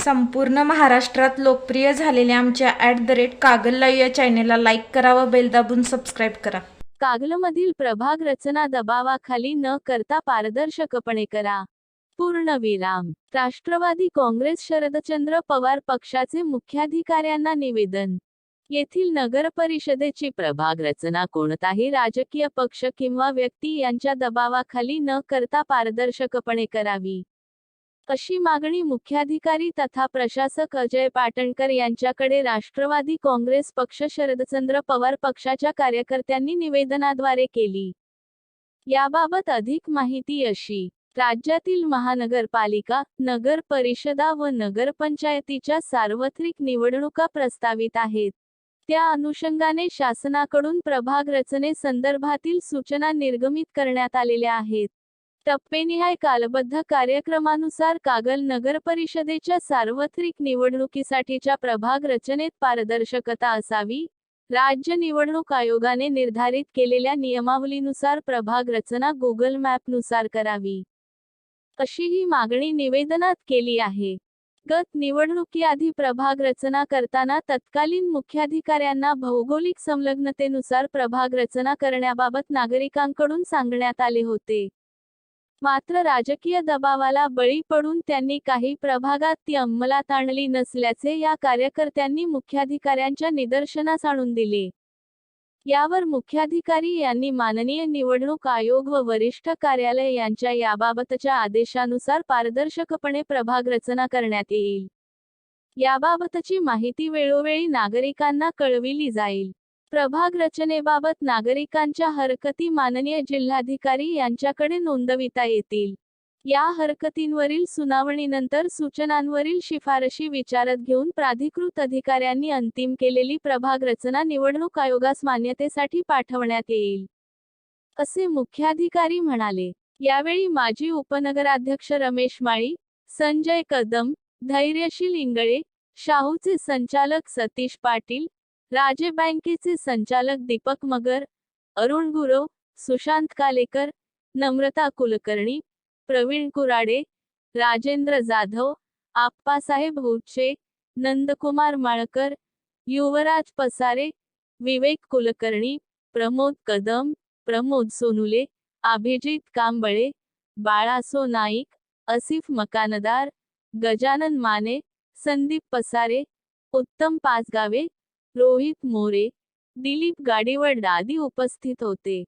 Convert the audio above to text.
संपूर्ण महाराष्ट्रात लोकप्रिय झालेल्या आमच्या at the rate Kagal live या चॅनेलला लाईक करा व बेल दाबून सबस्क्राईब करा. कागलमधील प्रभाग रचना दबावाखाली न करता पारदर्शकपणे करा. पूर्णविराम. राष्ट्रवादी काँग्रेस शरदचंद्र पवार पक्षाचे मुख्याधिकाऱ्यांना निवेदन. येथील नगर परिषदेची प्रभाग रचना कोणताही राजकीय पक्ष किंवा व्यक्ती यांच्या दबावाखाली न करता पारदर्शकपणे करावी. अशी मागणी मुख्याधिकारी तथा प्रशासक अजय पाटणकर यांच्याकडे राष्ट्रवादी काँग्रेस पक्ष शरदचंद्र पवार पक्षाच्या कार्यकर्त्यांनी निवेदनाद्वारे केली? याबाबत अधिक माहिती अशी. राज्यातील महानगरपालिका नगर परिषदा व नगरपंचायतीच्या सार्वत्रिक निवडणुका प्रस्तावित आहेत. त्या अनुषंगाने शासनाकडून प्रभाग रचने संदर्भातील सूचना निर्गमित करण्यात आलेल्या आहेत. टप्पेनिहाय कालबद्ध कार्यक्रमानुसार कागल नगर परिषदेच्या सार्वत्रिक निवडणुकीसाठीच्या प्रभाग रचनेत पारदर्शकता असावी राज्य निवडणूक आयोगाने निर्धारित केलेल्या नियमावलीनुसार प्रभाग रचना गुगल मॅपनुसार करावी. अशी ही मागणी निवेदनात केली आहे. गत निवडणुकीआधी प्रभाग रचना करताना तत्कालीन मुख्याधिकाऱ्यांना भौगोलिक संलग्नतेनुसार प्रभाग रचना करण्याबाबत नागरिकांकडून सांगण्यात आले होते. मात्र राजकीय दबावाला बळी पडून त्यांनी काही प्रभागात ती अंमलात आणली नसल्याचे या कार्यकर्त्यांनी मुख्याधिकाऱ्यांच्या निदर्शनास आणून दिले. यावर मुख्याधिकारी यांनी माननीय निवडणूक आयोग व वरिष्ठ कार्यालय यांच्या याबाबतच्या आदेशानुसार पारदर्शकपणे प्रभाग रचना करण्यात येईल. याबाबतची माहिती वेळोवेळी नागरिकांना कळविली जाईल. प्रभाग रचनेबाबत नागरिकांच्या हरकती माननीय जिल्हाधिकारी यांच्याकडे नोंदविता येतील. या हरकतींवरील सुनावणीनंतर सूचनांवरील शिफारशी विचारात घेऊन प्राधिकृत अधिकाऱ्यांनी अंतिम केलेली प्रभाग रचना निवडणूक आयोगास मान्यतेसाठी पाठवण्यात येईल. असे मुख्याधिकारी म्हणाले. यावेळी माजी उपनगराध्यक्ष रमेश माळी संजय कदम धैर्यशील इंगळे शाहूचे संचालक सतीश पाटील राजे बँकेचे संचालक दीपक मगर अरुण गुरव सुशांत कालेकर नम्रता कुलकर्णी प्रवीण कुराडे राजेंद्र जाधव आप्पासाहेब हुचे नंदकुमार माळकर युवराज पसारे विवेक कुलकर्णी प्रमोद कदम प्रमोद सोनुले अभिजित कांबळे बाळासो नाईक असिफ मकानदार गजानन माने संदीप पसारे उत्तम पाचगावे रोहित मोरे दिलीप गाडीवड आदी उपस्थित होते.